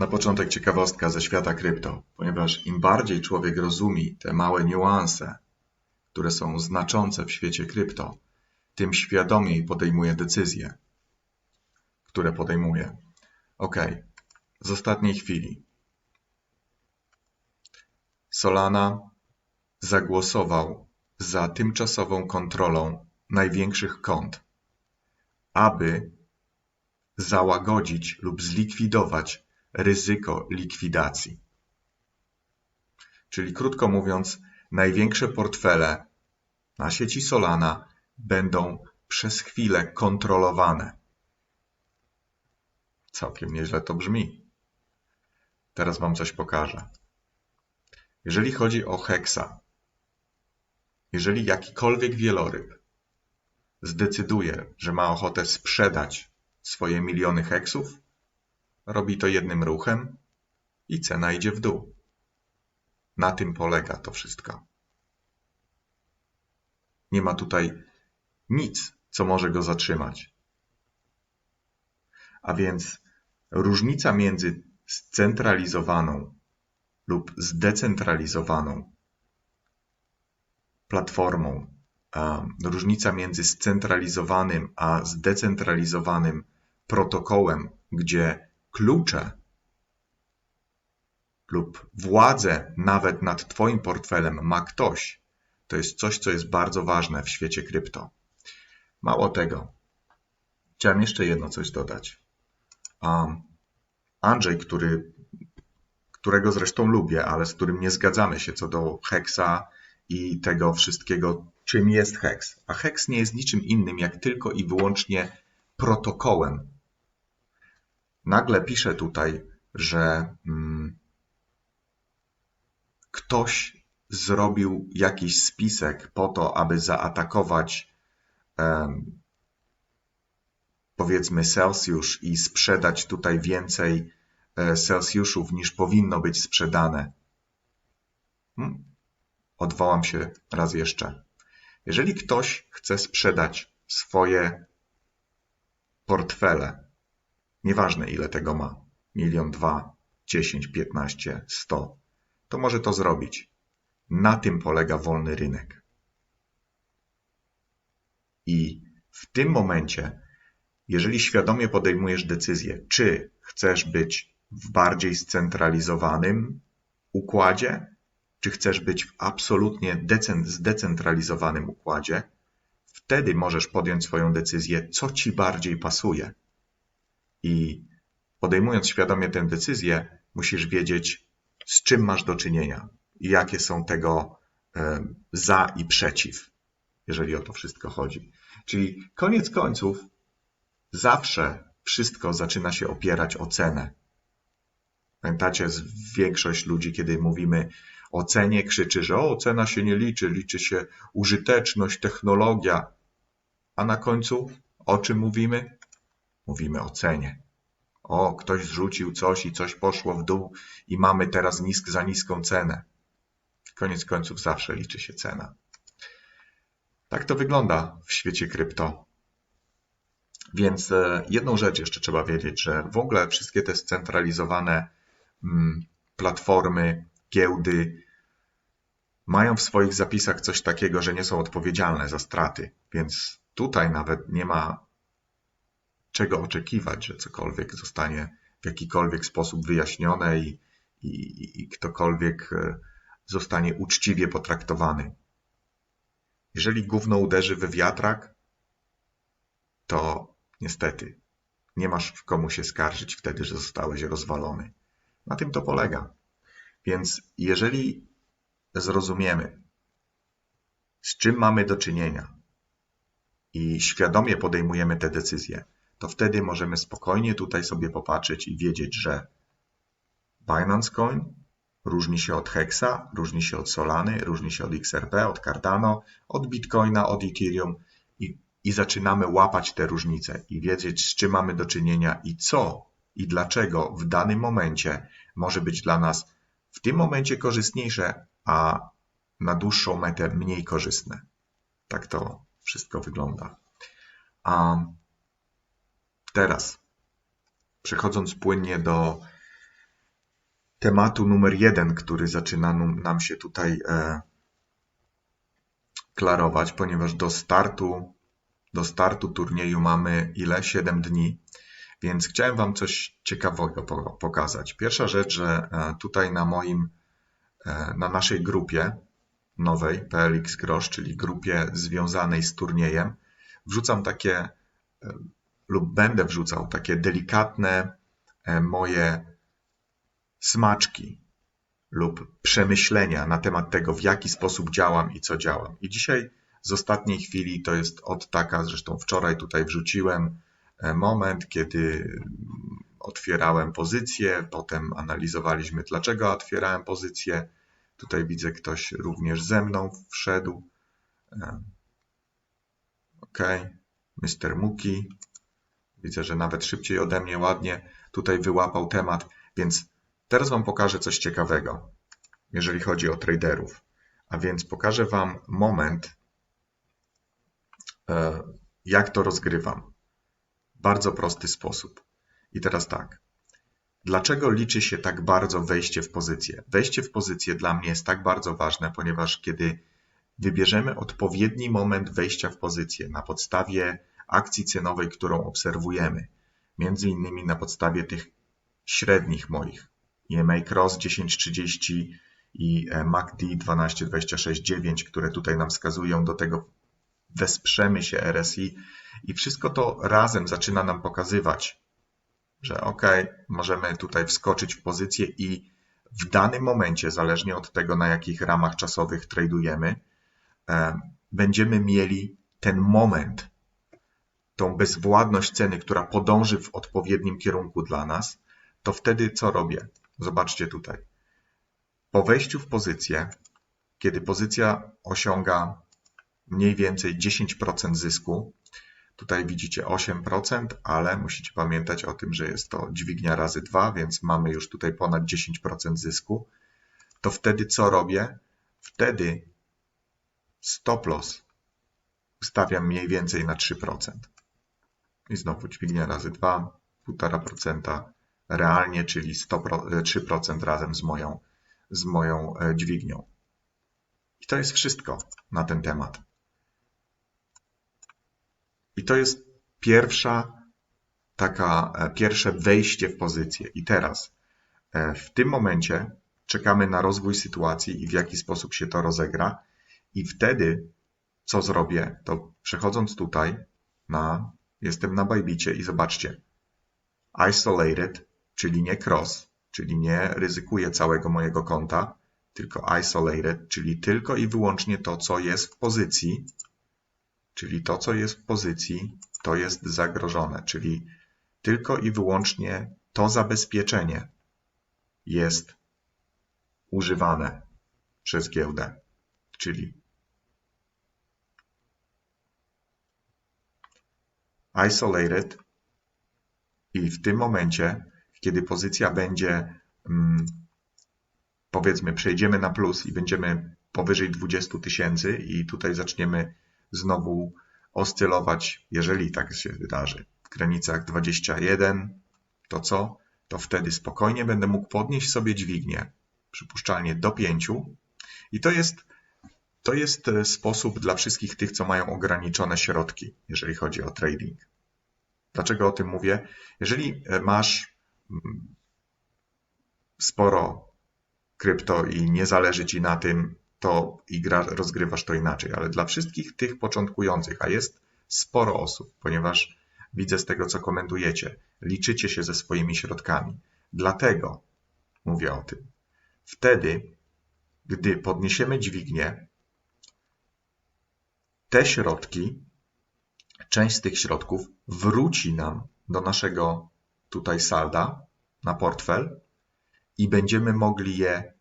Na początek ciekawostka ze świata krypto, ponieważ im bardziej człowiek rozumie te małe niuanse, które są znaczące w świecie krypto, tym świadomiej podejmuje decyzje, które podejmuje. Ok, z ostatniej chwili. Solana zagłosował za tymczasową kontrolą największych kont, aby załagodzić lub zlikwidować ryzyko likwidacji. Czyli krótko mówiąc, największe portfele na sieci Solana będą przez chwilę kontrolowane. Całkiem nieźle to brzmi. Teraz Wam coś pokażę. Jeżeli chodzi o Hexa, jeżeli jakikolwiek wieloryb zdecyduje, że ma ochotę sprzedać swoje miliony heksów, robi to jednym ruchem i cena idzie w dół. Na tym polega to wszystko. Nie ma tutaj nic, co może go zatrzymać. A więc różnica między scentralizowaną lub zdecentralizowaną platformą, różnica między scentralizowanym a zdecentralizowanym protokołem, gdzie klucze lub władzę nawet nad Twoim portfelem ma ktoś, to jest coś, co jest bardzo ważne w świecie krypto. Mało tego, chciałem jeszcze jedno coś dodać. Um, Andrzej, który, którego zresztą lubię, ale z którym nie zgadzamy się co do Hexa i tego wszystkiego, czym jest Hex. A Hex nie jest niczym innym, jak tylko i wyłącznie protokołem. Nagle pisze tutaj, że mm, ktoś zrobił jakiś spisek po to, aby zaatakować um, powiedzmy Celsjusz i sprzedać tutaj więcej e, Celsjuszów niż powinno być sprzedane. Hmm? Odwołam się raz jeszcze. Jeżeli ktoś chce sprzedać swoje portfele, nieważne ile tego ma, milion, dwa, dziesięć, piętnaście, sto, to może to zrobić. Na tym polega wolny rynek. I w tym momencie, jeżeli świadomie podejmujesz decyzję, czy chcesz być w bardziej scentralizowanym układzie, czy chcesz być w absolutnie zdecentralizowanym układzie, wtedy możesz podjąć swoją decyzję, co ci bardziej pasuje. I podejmując świadomie tę decyzję, musisz wiedzieć, z czym masz do czynienia i jakie są tego za i przeciw, jeżeli o to wszystko chodzi. Czyli koniec końców, zawsze wszystko zaczyna się opierać o cenę. Pamiętacie, większość ludzi, kiedy mówimy o cenie, krzyczy, że o, cena się nie liczy, liczy się użyteczność, technologia. A na końcu o czym mówimy? Mówimy o cenie. O, ktoś zrzucił coś i coś poszło w dół i mamy teraz nisk za niską cenę. Koniec końców zawsze liczy się cena. Tak to wygląda w świecie krypto. Więc e, jedną rzecz jeszcze trzeba wiedzieć, że w ogóle wszystkie te scentralizowane mm, platformy, giełdy mają w swoich zapisach coś takiego, że nie są odpowiedzialne za straty. Więc tutaj nawet nie ma czego oczekiwać, że cokolwiek zostanie w jakikolwiek sposób wyjaśnione i, i, i ktokolwiek e, zostanie uczciwie potraktowany. Jeżeli gówno uderzy we wiatrak, to niestety nie masz komu się skarżyć wtedy, że zostałeś rozwalony. Na tym to polega. Więc jeżeli zrozumiemy, z czym mamy do czynienia i świadomie podejmujemy te decyzje, to wtedy możemy spokojnie tutaj sobie popatrzeć i wiedzieć, że Binance Coin różni się od Hexa, różni się od Solany, różni się od XRP, od Cardano, od Bitcoina, od Ethereum i, i zaczynamy łapać te różnice i wiedzieć, z czym mamy do czynienia i co i dlaczego w danym momencie może być dla nas w tym momencie korzystniejsze, a na dłuższą metę mniej korzystne. Tak to wszystko wygląda. A Teraz, przechodząc płynnie do tematu numer jeden, który zaczyna nam się tutaj e, klarować, ponieważ do startu, do startu turnieju mamy ile? 7 dni. Więc chciałem Wam coś ciekawego po- pokazać. Pierwsza rzecz, że e, tutaj na moim, e, na naszej grupie nowej PLX Grosz, czyli grupie związanej z turniejem, wrzucam takie e, lub będę wrzucał takie delikatne e, moje smaczki lub przemyślenia na temat tego, w jaki sposób działam i co działam. I dzisiaj z ostatniej chwili to jest od taka, zresztą wczoraj tutaj wrzuciłem e, moment, kiedy otwierałem pozycję, potem analizowaliśmy, dlaczego otwierałem pozycję. Tutaj widzę, ktoś również ze mną wszedł. E, OK, Mr. Muki. Widzę, że nawet szybciej ode mnie ładnie tutaj wyłapał temat, więc teraz Wam pokażę coś ciekawego, jeżeli chodzi o traderów. A więc pokażę Wam moment, e, jak to rozgrywam. Bardzo prosty sposób. I teraz tak. Dlaczego liczy się tak bardzo wejście w pozycję? Wejście w pozycję dla mnie jest tak bardzo ważne, ponieważ kiedy wybierzemy odpowiedni moment wejścia w pozycję na podstawie akcji cenowej, którą obserwujemy, między innymi na podstawie tych średnich moich. EMA Cross 1030 i MACD 1226.9, które tutaj nam wskazują do tego wesprzemy się RSI i wszystko to razem zaczyna nam pokazywać, że ok, możemy tutaj wskoczyć w pozycję i w danym momencie, zależnie od tego, na jakich ramach czasowych tradujemy, e, będziemy mieli ten moment, tą bezwładność ceny, która podąży w odpowiednim kierunku dla nas, to wtedy co robię? Zobaczcie tutaj. Po wejściu w pozycję, kiedy pozycja osiąga mniej więcej 10% zysku, tutaj widzicie 8%, ale musicie pamiętać o tym, że jest to dźwignia razy 2, więc mamy już tutaj ponad 10% zysku, to wtedy co robię? Wtedy stop loss ustawiam mniej więcej na 3%. I znowu dźwignia razy 2, 1,5% realnie, czyli 100, 3% razem z moją, z moją e, dźwignią. I to jest wszystko na ten temat. I to jest pierwsza taka, e, pierwsze wejście w pozycję. I teraz e, w tym momencie czekamy na rozwój sytuacji i w jaki sposób się to rozegra. I wtedy co zrobię, to przechodząc tutaj na, jestem na Bajbicie i zobaczcie, isolated, czyli nie cross, czyli nie ryzykuję całego mojego konta, tylko isolated, czyli tylko i wyłącznie to, co jest w pozycji, czyli to, co jest w pozycji, to jest zagrożone, czyli tylko i wyłącznie to zabezpieczenie jest używane przez giełdę, czyli isolated i w tym momencie, kiedy pozycja będzie, mm, powiedzmy, przejdziemy na plus i będziemy powyżej 20 tysięcy i tutaj zaczniemy znowu oscylować, jeżeli tak się wydarzy, w granicach 21, to co? To wtedy spokojnie będę mógł podnieść sobie dźwignię, przypuszczalnie do 5 i to jest to jest e, sposób dla wszystkich tych, co mają ograniczone środki, jeżeli chodzi o trading. Dlaczego o tym mówię? Jeżeli e, masz mm, sporo krypto i nie zależy ci na tym, to i gra, rozgrywasz to inaczej, ale dla wszystkich tych początkujących, a jest sporo osób, ponieważ widzę z tego, co komentujecie, liczycie się ze swoimi środkami. Dlatego mówię o tym. Wtedy, gdy podniesiemy dźwignię, te środki, część z tych środków wróci nam do naszego tutaj salda na portfel i będziemy mogli je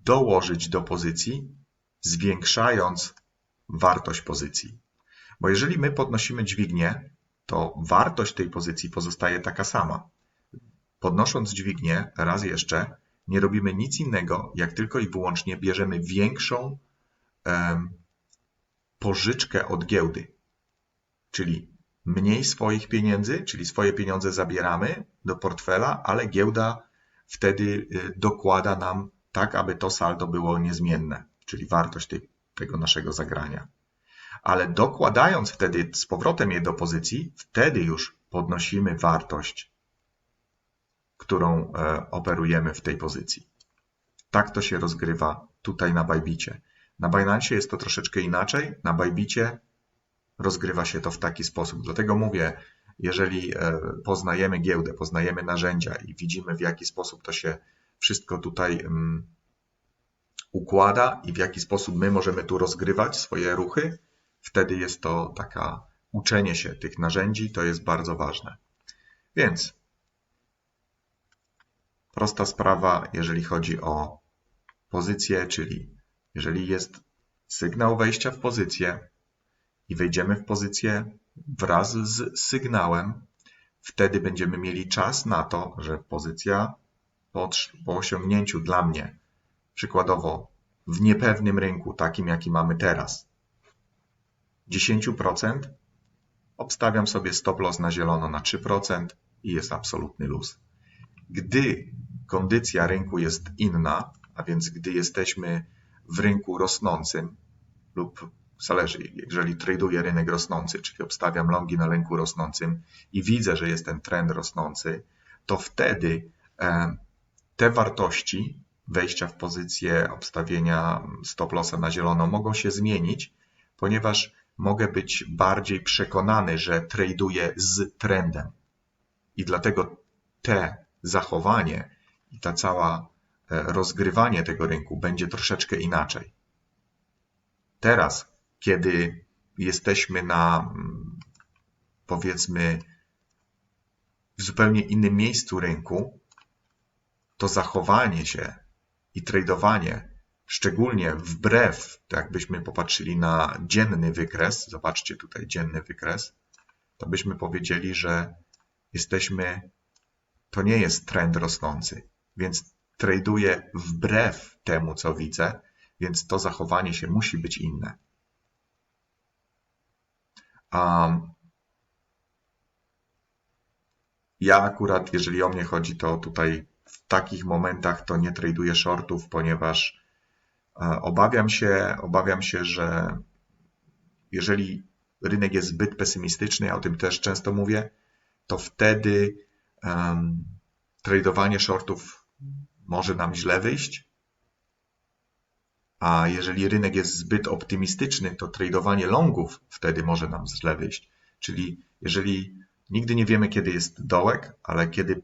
dołożyć do pozycji, zwiększając wartość pozycji. Bo jeżeli my podnosimy dźwignię, to wartość tej pozycji pozostaje taka sama. Podnosząc dźwignię, raz jeszcze, nie robimy nic innego, jak tylko i wyłącznie bierzemy większą pożyczkę od giełdy. Czyli mniej swoich pieniędzy, czyli swoje pieniądze zabieramy do portfela, ale giełda wtedy y, dokłada nam tak, aby to saldo było niezmienne, czyli wartość tego naszego zagrania. Ale dokładając wtedy z powrotem je do pozycji, wtedy już podnosimy wartość, którą e, operujemy w tej pozycji. Tak to się rozgrywa tutaj na Bajbicie. Na Binance jest to troszeczkę inaczej. Na Bajbicie rozgrywa się to w taki sposób. Dlatego mówię, jeżeli e, poznajemy giełdę, poznajemy narzędzia i widzimy, w jaki sposób to się wszystko tutaj um, układa i w jaki sposób my możemy tu rozgrywać swoje ruchy, wtedy jest to taka uczenie się tych narzędzi, to jest bardzo ważne. Więc prosta sprawa, jeżeli chodzi o pozycję, czyli jeżeli jest sygnał wejścia w pozycję i wejdziemy w pozycję wraz z sygnałem, wtedy będziemy mieli czas na to, że pozycja po, po osiągnięciu dla mnie, przykładowo w niepewnym rynku, takim jaki mamy teraz, 10%, obstawiam sobie stop loss na zielono na 3% i jest absolutny luz. Gdy kondycja rynku jest inna, a więc gdy jesteśmy w rynku rosnącym lub zależy, jeżeli traduję rynek rosnący, czyli obstawiam longi na rynku rosnącym i widzę, że jest ten trend rosnący, to wtedy e, te wartości wejścia w pozycję obstawienia stop lossa na zielono mogą się zmienić, ponieważ mogę być bardziej przekonany, że traduję z trendem. I dlatego te zachowanie i ta cała rozgrywanie tego rynku będzie troszeczkę inaczej. Teraz, kiedy jesteśmy na powiedzmy w zupełnie innym miejscu rynku, to zachowanie się i tradowanie, szczególnie wbrew, to jakbyśmy popatrzyli na dzienny wykres, zobaczcie tutaj dzienny wykres, to byśmy powiedzieli, że jesteśmy, to nie jest trend rosnący, więc traduję wbrew temu, co widzę, więc to zachowanie się musi być inne. Um, ja akurat, jeżeli o mnie chodzi, to tutaj w takich momentach to nie traduję shortów, ponieważ e, obawiam się, obawiam się, że jeżeli rynek jest zbyt pesymistyczny, ja o tym też często mówię, to wtedy um, tradowanie shortów może nam źle wyjść, a jeżeli rynek jest zbyt optymistyczny, to tradowanie longów wtedy może nam źle wyjść. Czyli jeżeli nigdy nie wiemy, kiedy jest dołek, ale kiedy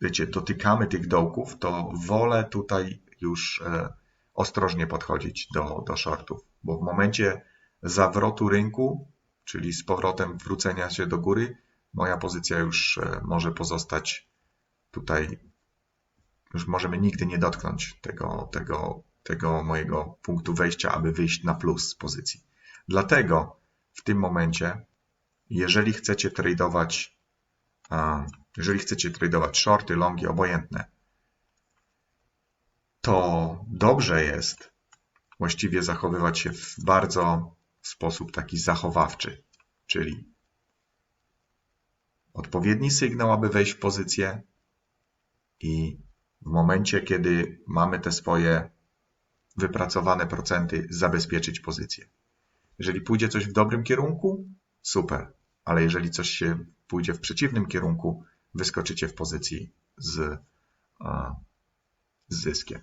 wiecie, dotykamy tych dołków, to wolę tutaj już e, ostrożnie podchodzić do, do shortów, bo w momencie zawrotu rynku, czyli z powrotem wrócenia się do góry, moja pozycja już e, może pozostać tutaj, już możemy nigdy nie dotknąć tego, tego tego mojego punktu wejścia, aby wyjść na plus z pozycji. Dlatego w tym momencie, jeżeli chcecie tradować, jeżeli chcecie tradować shorty, longi, obojętne, to dobrze jest właściwie zachowywać się w bardzo sposób taki zachowawczy, czyli odpowiedni sygnał, aby wejść w pozycję i w momencie, kiedy mamy te swoje wypracowane procenty zabezpieczyć pozycję. Jeżeli pójdzie coś w dobrym kierunku, super, ale jeżeli coś się pójdzie w przeciwnym kierunku, wyskoczycie w pozycji z, z zyskiem.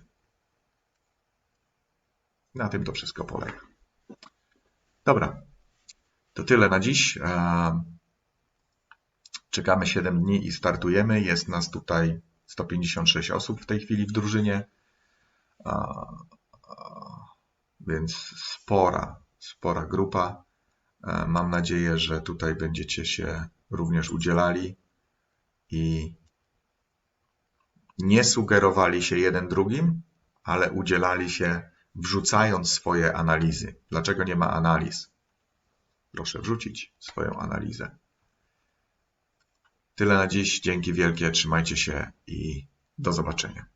Na tym to wszystko polega. Dobra, to tyle na dziś. Czekamy 7 dni i startujemy. Jest nas tutaj 156 osób w tej chwili w drużynie więc spora, spora grupa. E, mam nadzieję, że tutaj będziecie się również udzielali i nie sugerowali się jeden drugim, ale udzielali się wrzucając swoje analizy. Dlaczego nie ma analiz? Proszę wrzucić swoją analizę. Tyle na dziś. Dzięki wielkie. Trzymajcie się i do zobaczenia.